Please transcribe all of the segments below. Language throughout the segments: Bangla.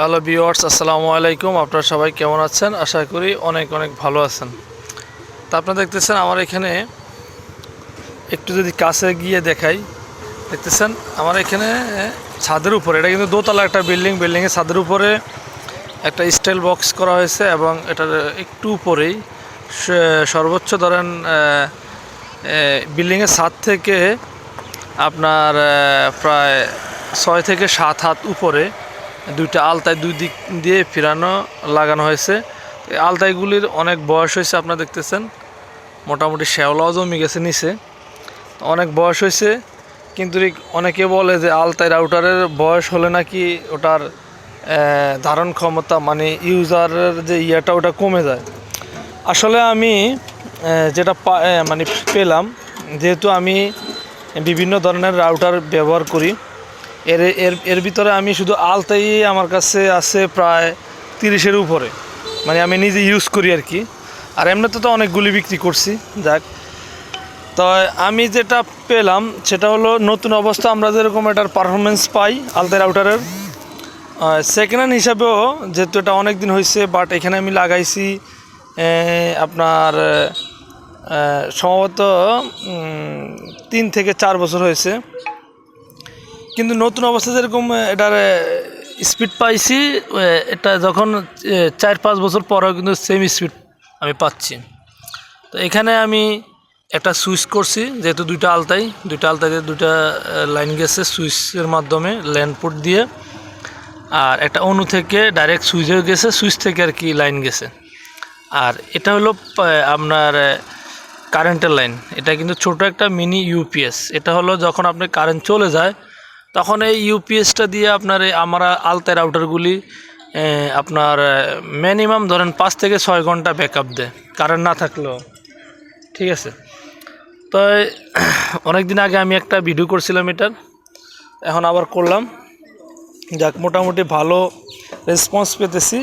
হ্যালো ভিওয়ার্স আসসালামু আলাইকুম। আপনারা সবাই কেমন আছেন? আশা করি অনেক অনেক ভালো আছেন। তা আপনারা দেখতেছেন আমার এখানে একটু যদি কাছে গিয়ে দেখাই, দেখতেছেন আমার এখানে ছাদের উপরে, এটা কিন্তু দোতলা একটা বিল্ডিং বিল্ডিংয়ের ছাদের উপরে একটা স্টাইল বক্স করা হয়েছে এবং এটার একটু উপরেই সর্বোচ্চ ধরেন বিল্ডিংয়ের ছাদ থেকে আপনার প্রায় ছয় থেকে সাত হাত উপরে দুইটা আলতায় দুই দিক দিয়ে ফিরানো, লাগানো হয়েছে। আলতাইগুলির অনেক বয়স হয়েছে, আপনারা দেখতেছেন। মোটামুটি শ্যাওলাও জমি গেছে নিচে। অনেক বয়স হয়েছে, কিন্তু অনেকে বলে যে আলতাই রাউটারের বয়স হলে নাকি ওটার ধারণ ক্ষমতা মানে ইউজারের যে ইয়েটা, ওটা কমে যায়। আসলে আমি যেটা মানে পেলাম, যেহেতু আমি বিভিন্ন ধরনের রাউটার ব্যবহার করি এর এর এর ভিতরে আমি শুধু আলতাই আমার কাছে আছে প্রায় তিরিশের উপরে। মানে আমি নিজে ইউজ করি আর কি। আর এমনিতে তো অনেকগুলি বিক্রি করছি, যাক। তো আমি যেটা পেলাম, সেটা হলো নতুন অবস্থা, আমরা যেরকম এটার পারফরমেন্স পাই আলতাই রাউটারের সেকেন্ড হ্যান্ড হিসাবেও যেহেতু এটা অনেক দিন হয়েছে বাট এখানে আমি লাগাইছি আপনার সম্ভবত তিন থেকে চার বছর হয়েছে। কিন্তু নতুন অবস্থা যেরকম এটার স্পিড পাইছি এটা যখন চার পাঁচ বছর পরেও কিন্তু সেম স্পিড আমি পাচ্ছি। তো এখানে আমি একটা সুইচ করছি, যেহেতু দুইটা আলতাই, দুইটা আলতাইতে দুইটা লাইন গেছে সুইচের মাধ্যমে ল্যান্ডপোর্ট দিয়ে। আর একটা অনু থেকে ডাইরেক্ট সুইচে গেছে সুইচ থেকে আর কি লাইন গেছে। আর এটা হলো আপনার কারেন্টের লাইন এটা কিন্তু ছোট একটা মিনি ইউপিএস এটা হলো যখন আপনার কারেন্ট চলে যায় তখন এই ইউপিএসটা দিয়ে আপনার এই আমরা আলতায় রাউটারগুলি আপনার মিনিমাম ধরেন পাঁচ থেকে ছয় ঘণ্টা ব্যাকআপ দেয় কারেন্ট না থাকলেও। ঠিক আছে? তো অনেক দিন আগে আমি একটা ভিডিও করছিলাম এটার, এখন আবার করলাম। যাক, মোটামুটি ভালো রেসপন্স পেতেছি।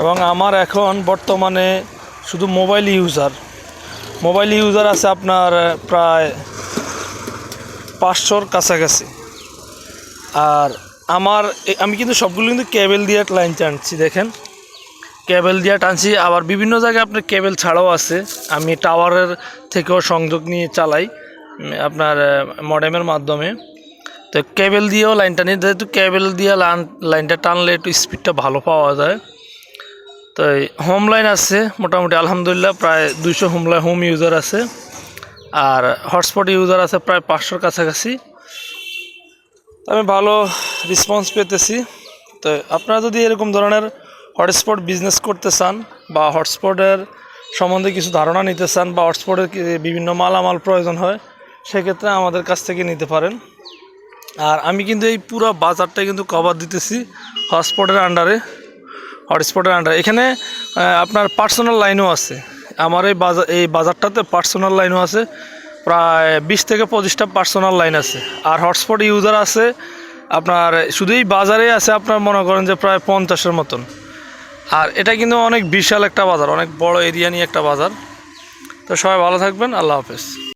এবং আমার এখন বর্তমানে শুধু মোবাইল ইউজার মোবাইল ইউজার আছে আপনার প্রায় পাঁচশোর কাছাকাছি। আর আমার আমি কিন্তু সবগুলো কিন্তু কেবল দিয়ে লাইন টানছি, দেখেন। কেবল দিয়ে টানছি, আবার বিভিন্ন জায়গায় আপনার কেবল ছাড়াও আছে। আমি টাওয়ারের থেকেও সংযোগ নিয়ে চালাই আপনার মডেমের মাধ্যমে। তো কেবল দিয়েও লাইন টানি, যেহেতু কেবল দিয়ে লাইন- লাইনটা টানলে একটু স্পিডটা ভালো পাওয়া যায়। তো হোম লাইন আছে, মোটামুটি আলহামদুলিল্লাহ প্রায় দুইশো হোম লাইন হোম ইউজার আছে। আর হটস্পট ইউজার আছে প্রায় পাঁচশোর কাছাকাছি। আমি ভালো রেসপন্স পেতেছি। তো আপনারা যদি এরকম ধরনের হটস্পট বিজনেস করতে চান বা হটস্পটের সম্বন্ধে কিছু ধারণা নিতে চান বা হটস্পটের বিভিন্ন মালামাল প্রয়োজন হয়, সেক্ষেত্রে আমাদের কাছ থেকে নিতে পারেন। আর আমি কিন্তু এই পুরো বাজারটা কিন্তু কভার দিতেছি হটস্পটের আন্ডারে হটস্পটের আন্ডারে এখানে আপনার পার্সোনাল লাইনও আছে। আমার এই বাজার এই বাজারটাতে পার্সোনাল লাইনও আছে। প্রায় বিশ থেকে পঁচিশটা পার্সোনাল লাইন আছে। আর হটস্পট ইউজার আছে, আপনার শুধুই বাজারে আছে, আপনার মনে করেন যে প্রায় পঞ্চাশের মতন। আর এটা কিন্তু অনেক বিশাল একটা বাজার, অনেক বড় এরিয়া নিয়ে একটা বাজার। তো সবাই ভালো থাকবেন, আল্লাহ হাফেজ।